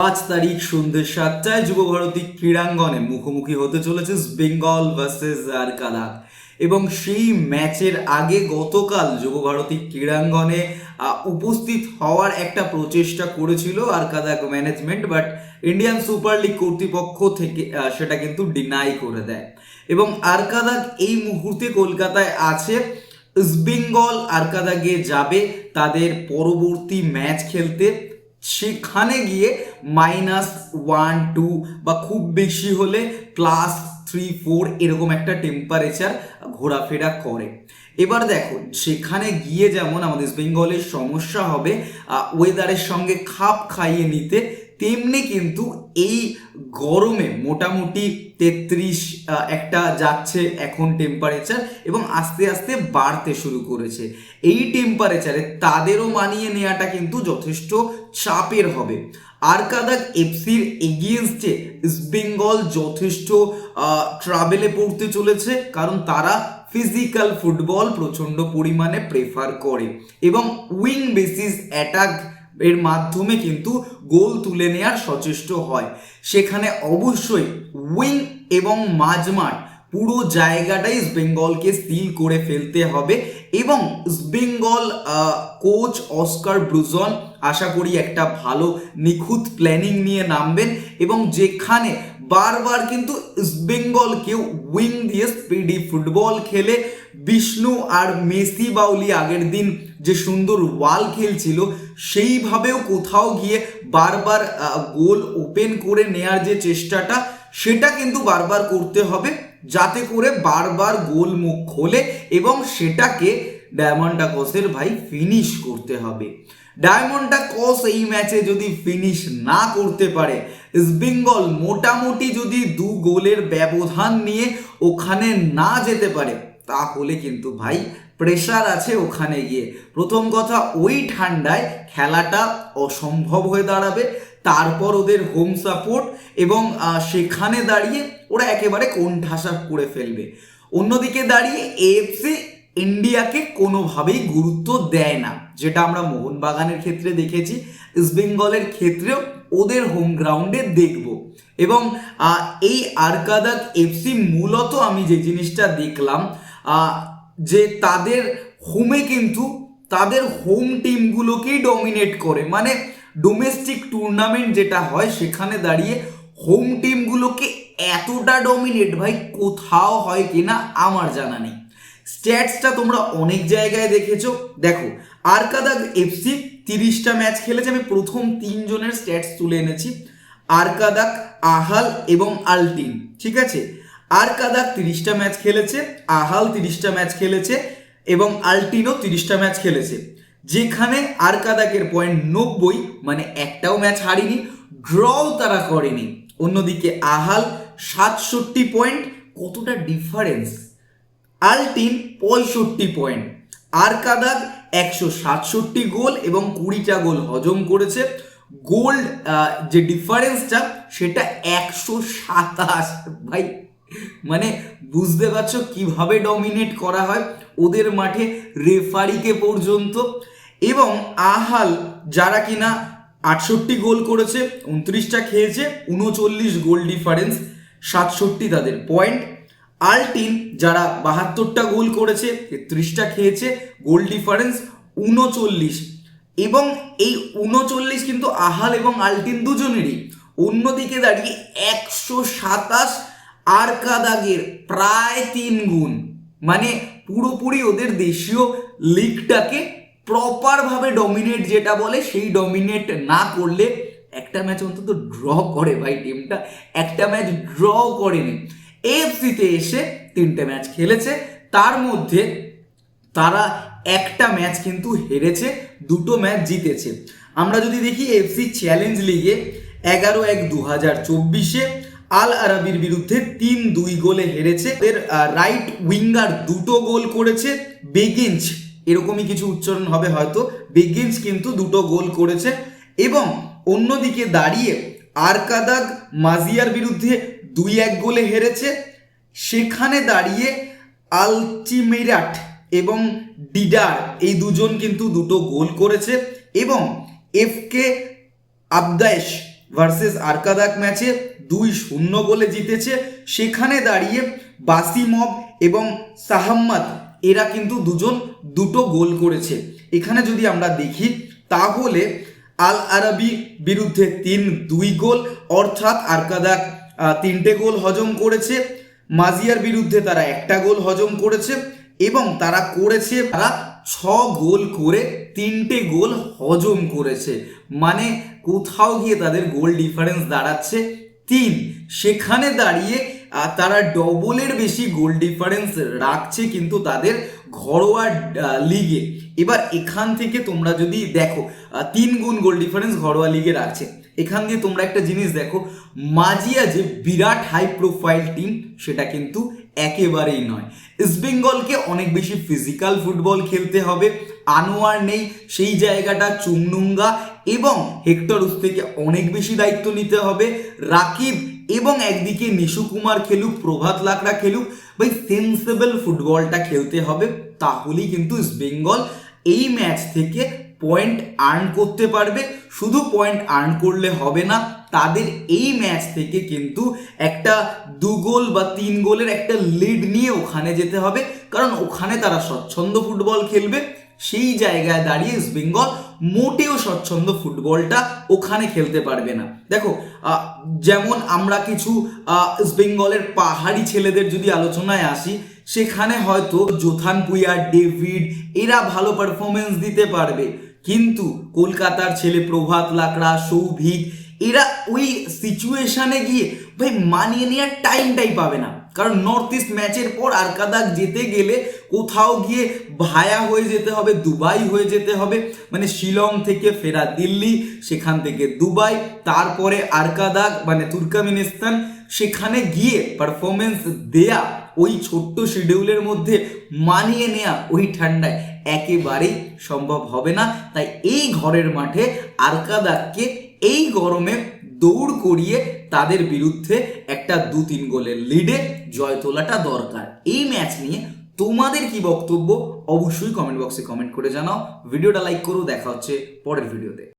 পাঁচ তারিখ সন্ধ্যে সাতটায় যুবভারতী ক্রীড়াঙ্গনে মুখোমুখি হতে চলেছে বেঙ্গল ভার্সেস আরকাদাক এবং সেই ম্যাচের আগে গতকাল যুবভারতী ক্রীড়াঙ্গনে উপস্থিত হওয়ার একটা প্রচেষ্টা করেছিল আরকাদাক management but Indian super league কর্তৃপক্ষ থেকে সেটা কিন্তু ডিনাই করে দেয়। এবং আরকাদাক এই মুহূর্তে কলকাতায় আছে। ইস্টবেঙ্গল আরকাদাগে যাবে তাদের পরবর্তী ম্যাচ খেলতে। সেখানে গিয়ে মাইনাস ওয়ান টু বা খুব বেশি হলে প্লাস থ্রি ফোর এরকম একটা টেম্পারেচার ঘোরাফেরা করে। এবার দেখো, সেখানে গিয়ে যেমন আমাদের ইস্ট বেঙ্গলের সমস্যা হবে ওয়েদারের সঙ্গে খাপ খাইয়ে নিতে, তেমনি কিন্তু এই গরমে মোটামুটি তেত্রিশ একটা যাচ্ছে এখন টেম্পারেচার এবং আস্তে আস্তে বাড়তে শুরু করেছে। এই টেম্পারেচারে তাদেরও মানিয়ে নেওয়াটা কিন্তু যথেষ্ট চাপের হবে। আর কাদাক এফসির এগিয়েনস্টে ইস্টবেঙ্গল যথেষ্ট ট্রাভেলে পড়তে চলেছে, কারণ তারা ফিজিক্যাল ফুটবল প্রচণ্ড পরিমাণে প্রেফার করে এবং উইং বেসিস অ্যাটাক এর মাধ্যমে কিন্তু গোল তুলে নেয়ার সচেষ্ট হয়। সেখানে অবশ্যই উইং এবং মাঝমাঠ পুরো জায়গাটাই বেঙ্গলকে সিল করে ফেলতে হবে এবং বেঙ্গল কোচ অস্কার ব্রুজন আশা করি একটা ভালো নিখুঁত প্ল্যানিং নিয়ে নামবেন এবং যেখানে বারবার কিন্তু বেঙ্গলকেও উইং দিয়ে স্পিডি ফুটবল খেলে, বিষ্ণু আর মেসি বাউলি আগের দিন যে সুন্দর ওয়াল খেলছিল, সেইভাবেও কোথাও গিয়ে বারবার গোল ওপেন করে নেয়ার যে চেষ্টাটা, সেটা কিন্তু বারবার করতে হবে যাতে করে বারবার গোল মুখ খোলে এবং সেটাকে ডায়মন্ডাকসের ভাই ফিনিশ করতে হবে। ডায়মন্ডা কস এই ম্যাচে যদি ফিনিশ না করতে পারে ইস্টবেঙ্গল মোটামুটি যদি দু গোলের ব্যবধান নিয়ে ওখানে না যেতে পারে, তাহলে কিন্তু ভাই প্রেশার আছে ওখানে গিয়ে। প্রথম কথা, ওই ঠান্ডায় খেলাটা অসম্ভব হয়ে দাঁড়াবে, তারপর ওদের হোম সাপোর্ট এবং সেখানে দাঁড়িয়ে ওরা একেবারে কোণঠাসা করে ফেলবে। অন্যদিকে দাঁড়িয়ে এএফসি ইন্ডিয়াকে কোনোভাবেই গুরুত্ব দেয় না। যেটা আমরা মোহনবাগানের ক্ষেত্রে দেখেছি ইস্টবেঙ্গলের ক্ষেত্রেও ওদের হোম গ্রাউন্ডে দেখব। এবং এই আরকাদাক এফসি মূলত আমি যে জিনিসটা দেখলাম যে তাদের হোমে কিন্তু তাদের হোম টিমগুলোকেই ডমিনেট করে। মানে ডোমেস্টিক টুর্নামেন্ট যেটা হয়, সেখানে দাঁড়িয়ে হোম টিমগুলোকে এতটা ডমিনেট ভাই, কোথাও হয় কিনা আমার জানা নেই। স্ট্যাটসটা তোমরা অনেক জায়গায় দেখেছ। দেখো, আরকাদাগ এফসি তিরিশটা ম্যাচ খেলেছে, আমি প্রথম তিনজনের স্ট্যাটস তুলে এনেছি। আরকাদাক আহাল এবং আলটিন, ঠিক আছে? আরকাদাক তিরিশটা ম্যাচ খেলেছে, আহাল তিরিশটা ম্যাচ খেলেছে এবং আলটিনও তিরিশটা ম্যাচ খেলেছে। যেখানে আরকাদাকের পয়েন্ট নব্বই মানে একটাও ম্যাচ হারিনি, ড্রও তারা করেনি। অন্যদিকে আহাল সাতষট্টি পয়েন্ট, কতটা ডিফারেন্স আলটিন পঁয়ষট্টি পয়েন্ট আর কাদাক একশো সাতষট্টি গোল এবং কুড়িটা গোল হজম করেছে। গোল্ড যে ডিফারেন্সটা, সেটা একশো সাতাশ। ভাই মানে বুঝতে পারছ কীভাবে ডমিনেট করা হয় ওদের মাঠে রেফারিকে পর্যন্ত? এবং আহাল, যারা কিনা আটষট্টি গোল করেছে, উনত্রিশটা খেয়েছে উনচল্লিশ গোল ডিফারেন্স সাতষট্টি তাদের পয়েন্ট আলটিন যারা বাহাত্তরটা গোল করেছে, তেত্রিশটা খেয়েছে, গোল ডিফারেন্স উনচল্লিশ। এবং এই উনচল্লিশ কিন্তু আহাল এবং আলটিন দুজনেরই। অন্যদিকে দাঁড়িয়ে একশো সাতাশ আর কাদাগের প্রায় তিন গুণ। মানে পুরোপুরি ওদের দেশীয় লিগটাকে প্রপারভাবে ডমিনেট যেটা বলে, সেই ডমিনেট না করলে একটা ম্যাচ অন্তত ড্র করে ভাই টিমটা একটা ম্যাচ ড্র করেনি। এফসিতে এসে তিনটে ম্যাচ খেলেছে। তার মধ্যে তারা একটা ম্যাচ কিন্তু হেরেছে, দুটো ম্যাচ জিতেছে। আমরা যদি দেখি এফসি চ্যালেঞ্জ লিগে এগারো এক দু হাজার চব্বিশে আল আরাবির বিরুদ্ধে তিন দুই গোলে হেরেছে। এর রাইট উইঙ্গার দুটো গোল করেছে। বেগেঞ্চ এরকমই কিছু উচ্চারণ হবে হয়তো। বেগেঞ্চ কিন্তু দুটো গোল করেছে এবং অন্যদিকে দাঁড়িয়ে আরকাদাগ মাজিয়ার বিরুদ্ধে দুই এক গোলে হেরেছে। সেখানে দাঁড়িয়ে আলটিমেরাট এবং ডিডার এই দুজন কিন্তু দুটো গোল করেছে এবং এফকে আবদায়েশ ভার্সেস আরকাদাক ম্যাচে দুই শূন্য গোলে জিতেছে। সেখানে দাঁড়িয়ে বাসিমব এবং সাহাম্মাদ, এরা কিন্তু দুজন দুটো গোল করেছে। এখানে যদি আমরা দেখি, তাহলে আল আরাবি বিরুদ্ধে তিন, দুই গোল। অর্থাৎ আরকাদাক তিনটে গোল হজম করেছে। মাজিয়ার বিরুদ্ধে তারা একটা গোল হজম করেছে এবং তারা করেছে তারা ছ গোল করে তিনটে গোল হজম করেছে। মানে কোথাও গিয়ে তাদের গোল ডিফারেন্স দাঁড়াচ্ছে। তিন, সেখানে দাঁড়িয়ে তারা ডবলের বেশি গোল ডিফারেন্স রাখছে কিন্তু তাদের ঘরোয়া লিগে এবার এখান থেকে তোমরা যদি দেখো তিন গুণ গোল ডিফারেন্স ঘরোয়া লিগে রাখছে। এখান দিয়ে তোমরা একটা জিনিস দেখো মাজিয়া যে বিরাট হাই প্রোফাইল টিম সেটা কিন্তু একেবারেই নয়। ইস্টবেঙ্গলকে অনেক বেশি ফিজিক্যাল ফুটবল খেলতে হবে, আনোয়ার নেই, সেই জায়গাটা চুমনুঙ্গা এবং হেক্টরুস থেকে অনেক বেশি দায়িত্ব নিতে হবে। রাকিব এবং একদিকে নিশু কুমার খেলুক, প্রভাত লাকড়া খেলুক, ভাই সেন্সেবল ফুটবলটা খেলতে হবে, তাহলেই কিন্তু ইস্টবেঙ্গল এই ম্যাচ থেকে পয়েন্ট আর্ন করতে পারবে। শুধু পয়েন্ট আর্ন করলে হবে না, তাদের এই ম্যাচ থেকে কিন্তু একটা দু গোল বা তিন গোলের একটা লিড নিয়ে ওখানে যেতে হবে। কারণ ওখানে তারা স্বচ্ছন্দ ফুটবল খেলবে। সেই জায়গায় দাঁড়িয়ে ইস্ট বেঙ্গল মোটেও স্বচ্ছন্দ ফুটবলটা ওখানে খেলতে পারবে না। দেখো যেমন আমরা কিছু ইস্ট বেঙ্গলের পাহাড়ি ছেলেদের যদি আলোচনায় আসি, সেখানে হয়তো জোথান পুইয়া ডেভিড এরা ভালো পারফরমেন্স দিতে পারবে। কিন্তু কলকাতার ছেলে প্রভাত লাকড়া, সৌভিক, এরা ওই সিচুয়েশানে গিয়ে ভাই মানিয়ে নেওয়ার টাইমটাই পাবে না। কারণ নর্থ ইস্ট ম্যাচের পর আরকাদাক যেতে গেলে কোথাও গিয়ে ভায়া হয়ে যেতে হবে, দুবাই হয়ে যেতে হবে। মানে শিলং থেকে ফেরা দিল্লি, সেখান থেকে দুবাই, তারপরে আরকাদাক মানে তুর্কমেনিস্তান, সেখানে গিয়ে পারফরমেন্স দেয়া ওই ছোট্ট শিডিউলের মধ্যে মানিয়ে নেয়া ওই ঠান্ডায় একেবারেই সম্ভব হবে না। তাই এই ঘরের মাঠে আরকাদাককে এই গরমে দৌড় করিয়ে তাদের বিরুদ্ধে একটা দু তিন গোলের লিডে জয় তোলাটা দরকার। এই ম্যাচ নিয়ে তোমাদের কি বক্তব্য? অবশ্যই কমেন্ট বক্সে কমেন্ট করে জানাও। ভিডিওটা লাইক করো। দেখা হচ্ছে পরের ভিডিওতে